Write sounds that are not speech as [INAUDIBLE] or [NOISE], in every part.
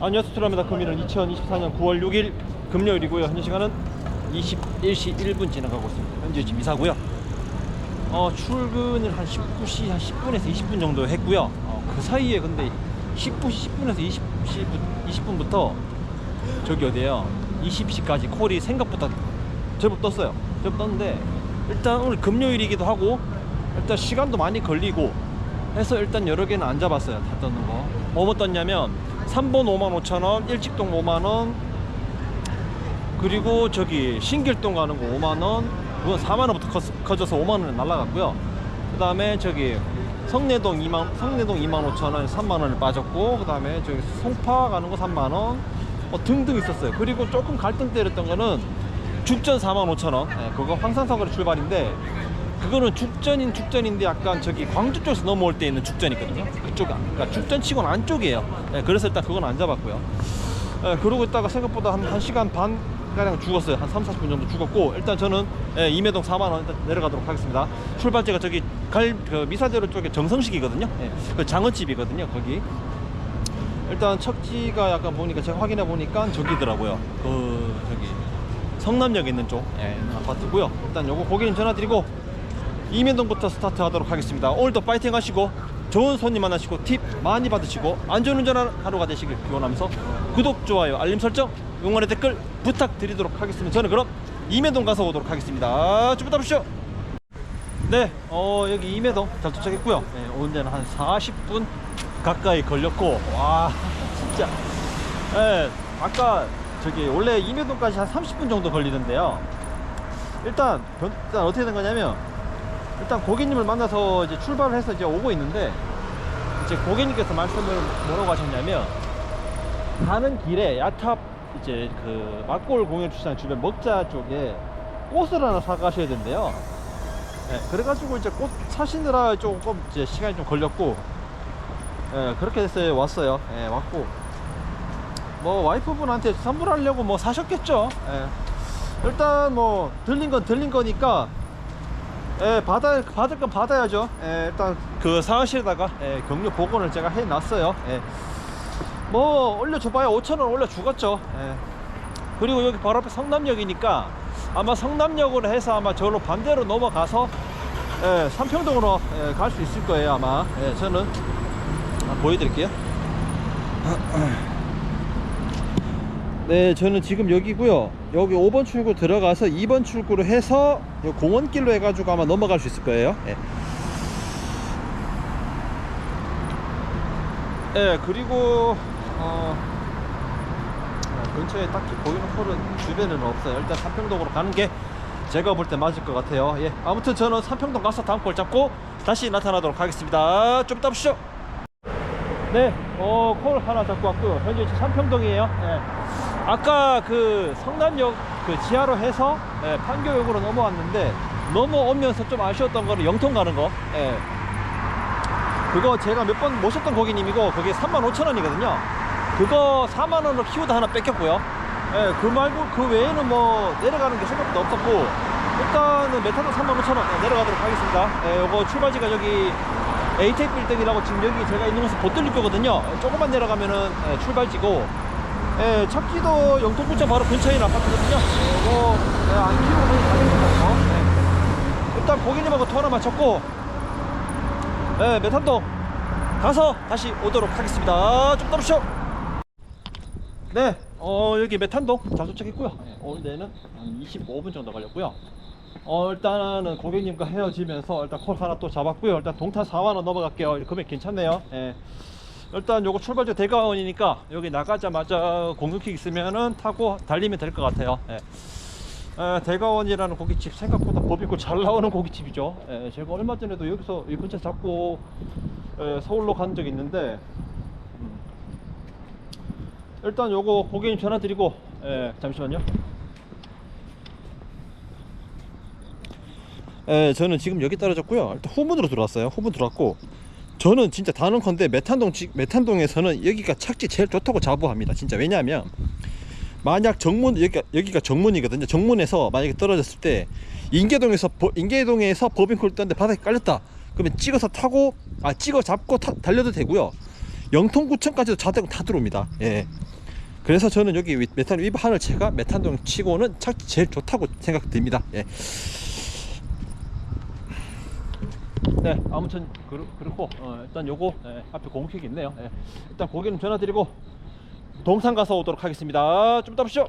안녕하세요 트라메다. 금일은 2024년 9월 6일 금요일이고요. 현재 시간은 21시 1분 지나가고 있습니다. 현재 지금 이사고요. 어, 출근을 한 19시 한 10분에서 20분 정도 했고요. 어, 그 사이에 근데 19시 10분에서 20, 20분부터 저기 어디에요? 20시까지 콜이 생각보다 제법 떴어요. 제법 떴는데 일단 오늘 금요일이기도 하고 일단 시간도 많이 걸리고 해서 일단 여러 개는 안 잡았어요. 다 떴는 거. 뭐 뭐 떴냐면 3번 5만 5천 원 일직동 5만 원 그리고 저기 신길동 가는 거 5만 원 그건 4만 원부터 커, 커져서 5만 원에 날라갔고요. 그 다음에 저기 성내동 2만 성내동 2만 5천 원 3만 원을 빠졌고 그 다음에 저기 송파 가는 거 3만 원 뭐 등등 있었어요. 그리고 조금 갈등 때렸던 거는 죽전 4만 5천 원. 예, 그거 황산사거리 출발인데 그거는 죽전인 죽전인데 약간 저기 광주 쪽에서 넘어올 때 있는 죽전이 있거든요. 그쪽 안- 그러니까 죽전치고는 안쪽이에요. 예, 그래서 일단 그건 안 잡았고요. 예, 그러고 있다가 생각보다 한 1시간 반 가량 죽었어요. 한 3, 40분 정도 죽었고 일단 저는 예, 임해동 4만원 일단 내려가도록 하겠습니다. 출발지가 저기 갈 그 미사대로 쪽에 정성식이거든요. 예, 그 장어집이거든요 거기. 일단 척지가 약간 보니까 제가 확인해 보니까 저기더라고요. 그 저기 성남역에 있는 쪽 예, 아파트고요. 일단 요거 고객님 전화 드리고 이면동부터 스타트 하도록 하겠습니다 오늘도 파이팅 하시고 좋은 손님 만나시고 팁 많이 받으시고 안전운전 하루가 되시길 기원하면서 구독 좋아요 알림 설정 응원의 댓글 부탁드리도록 하겠습니다 저는 그럼 이면동 가서 오도록 하겠습니다 주부 답시오 네, 어, 여기 임해동 잘 도착했고요. 네, 오는 데는 한 40분 가까이 걸렸고, 와, [LAUGHS] 진짜. 예, 아까 저기 원래 임해동까지 한 30분 정도 걸리는데요. 일단, 변- 일단 어떻게 된 거냐면, 일단 고객님을 만나서 이제 출발을 해서 이제 오고 있는데, 이제 고객님께서 말씀을 뭐라고 하셨냐면, 가는 길에 야탑 이제 그 막골 공연 주차장 주변 먹자 쪽에 꽃을 하나 사가셔야 된대요. 예, 그래가지고 이제 꽃 사시느라 조금 이제 시간이 좀 걸렸고, 예, 그렇게 해서 왔어요. 예, 왔고, 뭐 와이프분한테 선물하려고 뭐 사셨겠죠. 예. 일단 뭐 들린 건 들린 거니까, 예, 받아 받을 건 받아야죠. 예, 일단 그 사무실에다가 예, 격려 복원을 제가 해놨어요. 예. 뭐 올려줘봐야 5천 원 올려 주겠죠. 예. 그리고 여기 바로 앞에 성남역이니까 아마 성남역으로 해서 아마 저로 반대로 넘어가서 예, 삼평동으로 예, 갈 수 있을 거예요 아마 예, 저는 아, 보여드릴게요 네 저는 지금 여기고요 여기 5번 출구 들어가서 2번 출구로 해서 요 공원길로 해가지고 아마 넘어갈 수 있을 거예요 예. 예 그리고 어, 어, 근처에 딱히 보이는 홀은 주변에는 없어요. 일단 삼평동으로 가는 게 제가 볼 때 맞을 것 같아요. 예. 아무튼 저는 삼평동 가서 다음 걸 잡고 다시 나타나도록 하겠습니다. 좀 이따 보시죠. 네, 어, 콜 하나 잡고 왔고요. 현재 삼평동이에요. 예. 아까 그 성남역 그 지하로 해서 예, 판교역으로 넘어왔는데 넘어오면서 좀 아쉬웠던 거는 영통 가는 거. 예. 그거 제가 몇 번 모셨던 고객님이고 그게 3만 5천 원이거든요. 그거 4만 원으로 키우다 하나 뺏겼고요. 예, 그 말고 그 외에는 뭐 내려가는 게 생각보다 없었고 일단은 메타도 3만 5천 원 내려가도록 하겠습니다. 예, 요거 출발지가 저기 에이텍 빌딩이라고 지금 여기 제가 있는 곳은 보틀리 거거든요. 조금만 내려가면은 예, 출발지고 예, 찾기도 영통구청 바로 근처에 있는 아파트거든요. 예, 요거 예, 안 키우고 가겠습니다. 어? 예. 일단 고객님하고 통화 마쳤고 예, 메탄동 가서 다시 오도록 하겠습니다. 좀 떨으시오. 네, 어, 여기 메탄동 잘 도착했고요. 데는 한 25분 정도 걸렸고요. 어, 일단은 고객님과 헤어지면서 일단 콜 하나 또 잡았고요. 일단 동탄 4만원 넘어갈게요. 금액 괜찮네요. 예. 일단 요거 출발지 대가원이니까 여기 나가자마자 공급킥 있으면은 타고 달리면 될 것 같아요. 예. 에, 대가원이라는 고깃집 생각보다 법 있고 잘 나오는 고깃집이죠. 에, 제가 얼마 전에도 여기서 이 근처 잡고 에, 서울로 간 적이 있는데 음. 일단 요거 고객님 전화 드리고 에, 잠시만요. 에, 저는 지금 여기 떨어졌고요. 일단 후문으로 들어왔어요. 후문 들어왔고 저는 진짜 단언컨대 메탄동 지- 메탄동에서는 여기가 착지 제일 좋다고 자부합니다. 진짜 왜냐하면 만약 정문 여기가 여기가 정문이거든요. 정문에서 만약에 떨어졌을 때 인계동에서 버- 인계동에서 법인콜 떴는데 바닥에 깔렸다. 그러면 찍어서 타고 아 찍어 잡고 타- 달려도 되고요. 영통구청까지도 자대고 다 들어옵니다. 예. 그래서 저는 여기 위- 메탄 위브 하늘채가 메탄동 치고는 착지 제일 좋다고 생각됩니다. 예. 네, 아무튼 그렇, 그렇 고 어, 일단 요거 예, 앞에 공식이 있네요. 예. 일단 고객님 전화 드리고 동탄 가서 오도록 하겠습니다. 좀 이따 보시죠.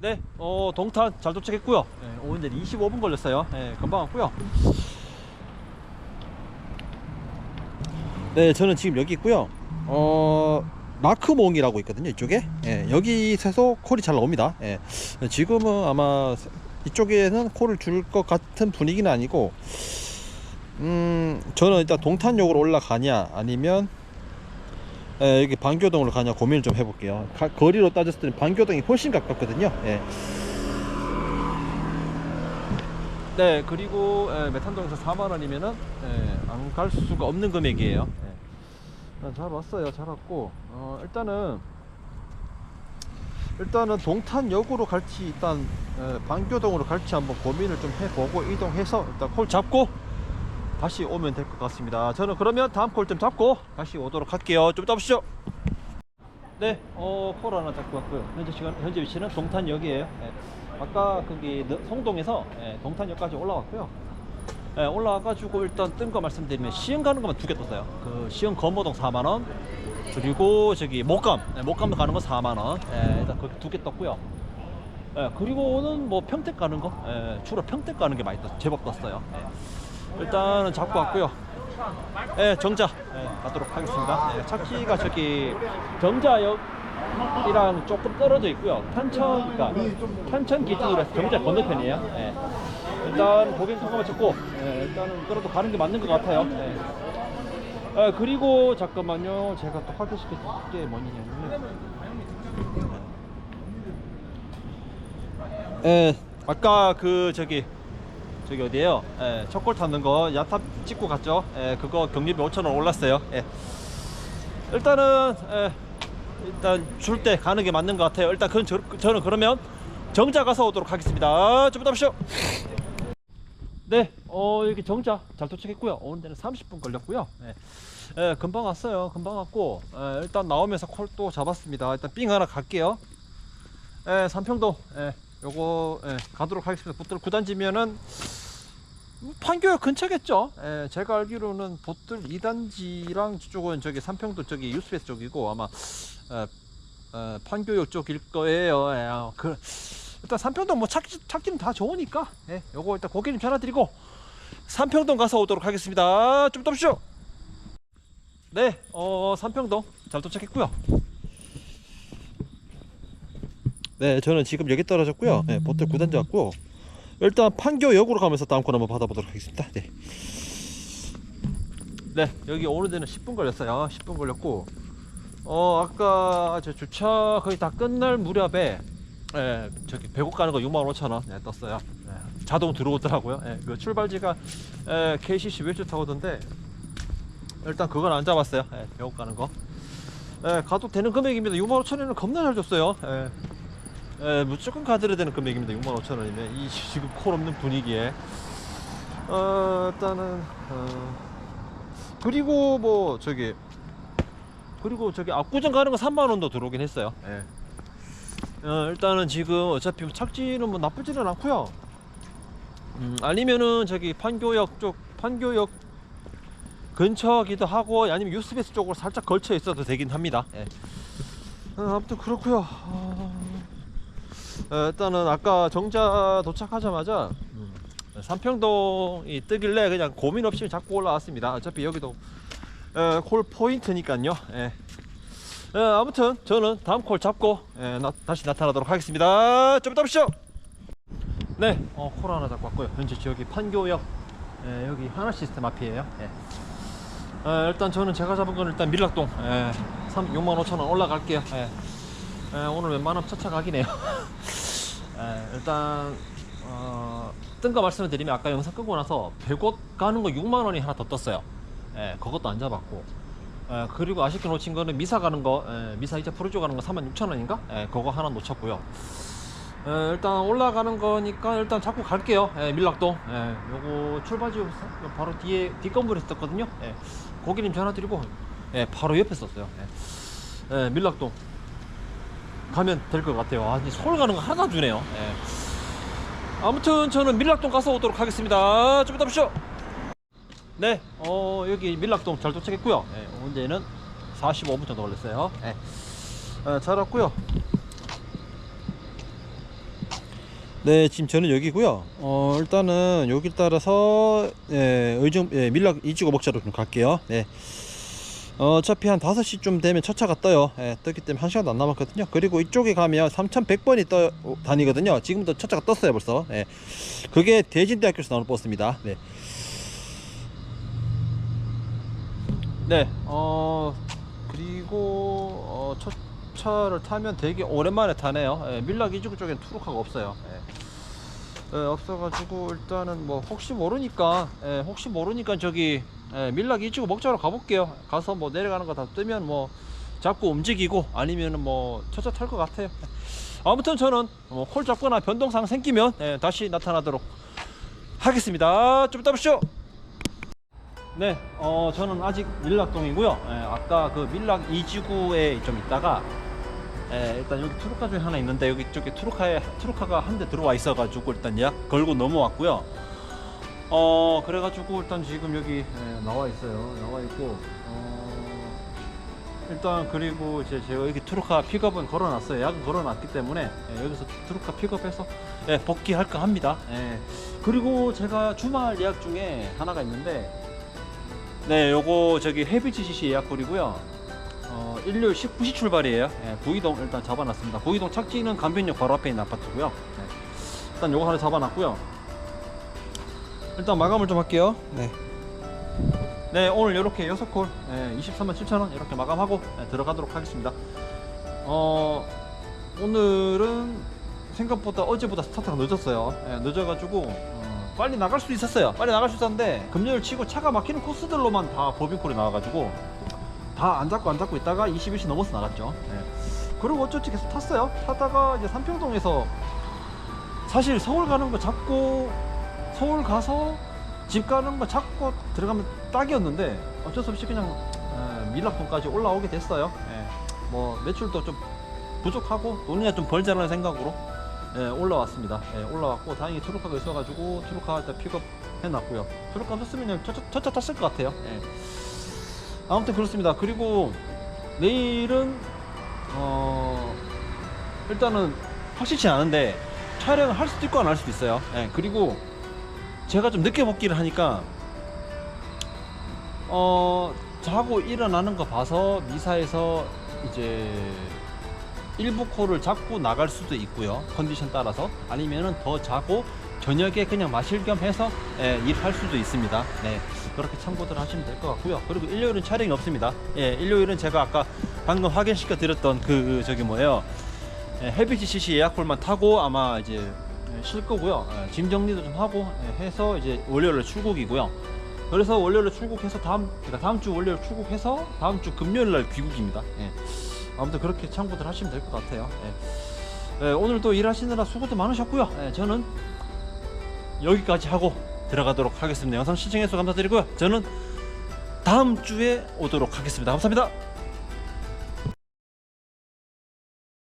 네, 어, 동탄 잘 도착했고요. 예, 오는데 25분 걸렸어요. 예, 금방 왔고요. 네, 저는 지금 여기 있고요. 어, 마크몽이라고 있거든요. 이쪽에. 예, 여기서 콜이 잘 나옵니다. 예, 지금은 아마 이쪽에는 콜을 줄 것 같은 분위기는 아니고, 음, 저는 일단 동탄역으로 올라가냐, 아니면 예, 여기 반교동으로 가냐 고민을 좀 해볼게요. 가- 거리로 따졌을 때는 반교동이 훨씬 가깝거든요. 예. 네, 그리고 예, 메탄동에서 4만 원이면은 예, 안갈 수가 없는 금액이에요. 예. 아, 잘 왔어요. 잘 왔고 어, 일단은 일단은 동탄역으로 갈지 일단 예, 반교동으로 갈지 한번 고민을 좀 해보고 이동해서 일단 콜 잡고 다시 오면 될 것 같습니다. 저는 그러면 다음 콜 좀 잡고 다시 오도록 할게요. 좀 보시죠. 네, 어, 콜 하나 잡고 왔고요. 현재 시간, 현재 위치는 동탄역이에요. 예. 아까 거기 너- 성동에서 예, 동탄역까지 올라왔고요. 예, 올라와가지고 일단 뜬 거 말씀드리면 시흥 가는 것만 두 개 떴어요. 그 시흥 검모동 4만 원, 그리고 저기 목감, 예, 목감 가는 거 4만 원. 예, 일단 거기 두 개 떴고요. 예, 그리고는 뭐 평택 가는 거, 예, 주로 평택 가는 게 많이 떴, 제법 떴어요. 예. 일단은 잡고 왔고요. 예, 정자 예, 가도록 하겠습니다. 예, 착지가 저기 정자역 이랑 조금 떨어져 있고요. 탄천, 그러니까 탄천 기준으로 해서 정자 건너편이에요. 예. 일단 고객 통화만 찾고 예, 일단은 그래도 가는 게 맞는 것 같아요. 예. 예, 그리고 잠깐만요. 제가 또 확인시킬 게 뭐냐면 예, 아까 그 저기 저기 어디에요? 예, 첫골 탔는 거 야탑 찍고 갔죠. 예, 그거 경비비 5천 원 올랐어요. 예. 일단은 예, 일단 줄 때 가는 게 맞는 것 같아요. 일단 그건 저, 저는 그러면 정자 가서 오도록 하겠습니다. 좀 이따 보시죠. 네, 어 여기 정자 잘 도착했고요. 오는 데는 30분 걸렸고요. 예, 예, 금방 왔어요. 금방 왔고 예, 일단 나오면서 콜 또 잡았습니다. 일단 삥 하나 갈게요. 예, 삼평동 예, 요거 예, 가도록 하겠습니다. 보틀 9단지면은 판교역 근처겠죠. 예, 제가 알기로는 보틀 2단지랑 저쪽은 저기 삼평도 저기 유스베스 쪽이고 아마 에, 에, 판교역 쪽일 거예요. 예, 아, 그 일단 삼평동 뭐 착지 착지는 다 좋으니까 예, 요거 일단 고객님 전화 드리고 삼평동 가서 오도록 하겠습니다. 좀 이따 보시죠. 네, 어 삼평동 잘 도착했고요. 네, 저는 지금 여기 떨어졌고요. 네, 보틀 9단지 왔고 일단 판교역으로 가면서 다음 건 한번 받아보도록 하겠습니다. 네. 네, 여기 오는 데는 10분 걸렸어요. 10분 걸렸고 어 아까 저 주차 거의 다 끝날 무렵에 예, 저기 배곡 가는 거 6만 5천 원 예, 떴어요. 예, 자동 들어오더라고요. 예, 그 출발지가 예, KCC 웨트 타고던데 일단 그건 안 잡았어요. 예, 배곡 가는 거. 예, 가도 되는 금액입니다. 6만 5천 원은 겁나 잘 줬어요. 예. 예, 무조건 가드려야 되는 금액입니다. 6만 5천 원이면 이 지금 콜 없는 분위기에 어, 일단은 어, 그리고 뭐 저기 그리고 저기 압구정 가는 거 3만 원도 들어오긴 했어요. 예. 어, 일단은 지금 어차피 착지는 뭐 나쁘지는 않고요. 음, 아니면은 저기 판교역 쪽 판교역 근처기도 하고 아니면 유스베스 쪽으로 살짝 걸쳐 있어도 되긴 합니다. 예. 어, 아무튼 그렇고요. 어, 어, 일단은 아까 정자 도착하자마자 음, 삼평동이 뜨길래 그냥 고민 없이 잡고 올라왔습니다. 어차피 여기도 어, 콜 포인트니까요. 예. 어, 아무튼 저는 다음 콜 잡고 예, 나, 다시 나타나도록 하겠습니다. 좀 이따 보시죠. 네, 어, 콜 하나 잡고 왔고요. 현재 지역이 판교역 예, 여기 하나 시스템 앞이에요. 예. 어, 일단 저는 제가 잡은 건 일단 밀락동 예, 3, 6만 5천 원 올라갈게요. 예. 예, 오늘 웬만하면 차차 각이네요. [LAUGHS] 예, 일단 어, 뜬거 말씀을 드리면 아까 영상 끄고 나서 100곳 가는 거 6만 원이 하나 더 떴어요. 예, 그것도 안 잡았고 예, 그리고 아쉽게 놓친 거는 미사 가는 거 예, 미사 이자 프로조 가는 거 4만 6천 원인가? 예, 그거 하나 놓쳤고요. 예, 일단 올라가는 거니까 일단 잡고 갈게요. 예, 밀락동. 예, 요거 출발지 바로 뒤에 뒷 건물에 있었거든요. 예, 고객님 전화 드리고 예, 바로 옆에 썼어요. 예. 예, 밀락동 가면 될 것 같아요. 아, 이 서울 가는 거 하나도 안 주네요. 예. 아무튼 저는 밀락동 가서 오도록 하겠습니다. 좀 이따 보시죠. 네, 어, 여기 밀락동 잘 도착했고요. 예, 언제는 45분 정도 걸렸어요. 예. 어, 잘 왔고요. 네, 지금 저는 여기고요. 어, 일단은 여기 따라서 예, 의정 예, 밀락 이지고 목자로 좀 갈게요. 네. 어, 어차피 한 5시쯤 되면 첫 차가 떠요. 예, 떴기 때문에 1시간도 안 남았거든요. 그리고 이쪽에 가면 3100번이 떠 다니거든요. 지금도 첫 차가 떴어요, 벌써. 예. 그게 대진대학교에서 나오는 버스입니다. 네. 네, 어, 그리고, 어, 첫 차를 타면 되게 오랜만에 타네요. 예, 밀락 이지구 쪽엔 투룩하가 없어요. 예. 예, 없어가지고 일단은 뭐 혹시 모르니까 예, 혹시 모르니까 저기 예, 밀락 이지구 먹자로 가볼게요. 가서 뭐 내려가는 거 다 뜨면 뭐 잡고 움직이고 아니면은 뭐 첫차 탈 것 같아요. [LAUGHS] 아무튼 저는 뭐콜 잡거나 변동사항 생기면 예, 다시 나타나도록 하겠습니다. 좀 이따 보시죠. 네, 어 저는 아직 밀락동이고요. 예, 아까 그 밀락 이지구에 좀 있다가 예, 일단 여기 투루카 중에 하나 있는데 여기 쪽에 투루카에 투루카가 한 대 들어와 있어가지고 일단 예약 걸고 넘어왔고요. 어 그래가지고 일단 지금 여기 예, 나와 있어요. 나와 있고 어, 일단 그리고 이제 제가 여기 투루카 픽업은 걸어놨어요. 예약은 걸어놨기 때문에 예, 여기서 투루카 픽업해서 예, 복귀할까 합니다. 예. 그리고 제가 주말 예약 중에 하나가 있는데 네, 요거 저기 헤비치 CC 예약콜이고요. 어, 일요일 19시 출발이에요. 예, 부이동 일단 잡아놨습니다. 부이동 착지는 간변역 바로 앞에 있는 아파트고요. 네. 일단 요거 하나 잡아놨고요. 일단 마감을 좀 할게요. 네. 네, 오늘 이렇게 6콜 예, 23만 7천원 이렇게 마감하고 예, 들어가도록 하겠습니다. 어, 오늘은 생각보다 어제보다 스타트가 늦었어요. 예, 늦어가지고 어, 빨리 나갈 수 있었어요. 빨리 나갈 수 있었는데 금요일 치고 차가 막히는 코스들로만 다 법인콜이 나와가지고 다 안 잡고 안 잡고 있다가 21시 넘어서 나갔죠. 예. 그리고 어쩌지 계속 탔어요. 타다가 이제 삼평동에서 사실 서울 가는 거 잡고 서울 가서 집 가는 거 잡고 들어가면 딱이었는데 어쩔 수 없이 그냥 예, 밀락동까지 올라오게 됐어요. 예. 뭐 매출도 좀 부족하고 돈이나 좀 벌자라는 생각으로 예, 올라왔습니다. 예, 올라왔고 다행히 트루카가 있어가지고 트루카 일단 픽업 해놨고요. 트루카 없었으면 첫차 탔을 것 같아요. 예. 아무튼 그렇습니다. 그리고 내일은 어 일단은 확실치 않은데 촬영을 할 수도 있고 안 할 수도 있어요. 예, 그리고 제가 좀 늦게 복귀를 하니까 어 자고 일어나는 거 봐서 미사에서 이제 일부 콜을 잡고 나갈 수도 있고요. 컨디션 따라서 아니면은 더 자고 저녁에 그냥 마실 겸 해서 예, 일할 수도 있습니다. 네. 그렇게 참고들 하시면 될 것 같고요. 그리고 일요일은 촬영이 없습니다. 예, 일요일은 제가 아까 방금 확인시켜 드렸던 그, 그 저기 뭐예요. 예, 헬비지 CC 예약콜만 타고 아마 이제 예, 쉴 거고요. 예, 짐 정리도 좀 하고 예, 해서 이제 월요일에 출국이고요. 그래서 월요일에 출국해서 다음 그러니까 다음 주 월요일 출국해서 다음 주 금요일 날 귀국입니다. 예. 아무튼 그렇게 참고들 하시면 될 것 같아요. 예. 예, 오늘도 일하시느라 수고도 많으셨고요. 예, 저는 여기까지 하고 들어가도록 하겠습니다. 영상 시청해주셔서 감사드리고요. 저는 다음 주에 오도록 하겠습니다. 감사합니다.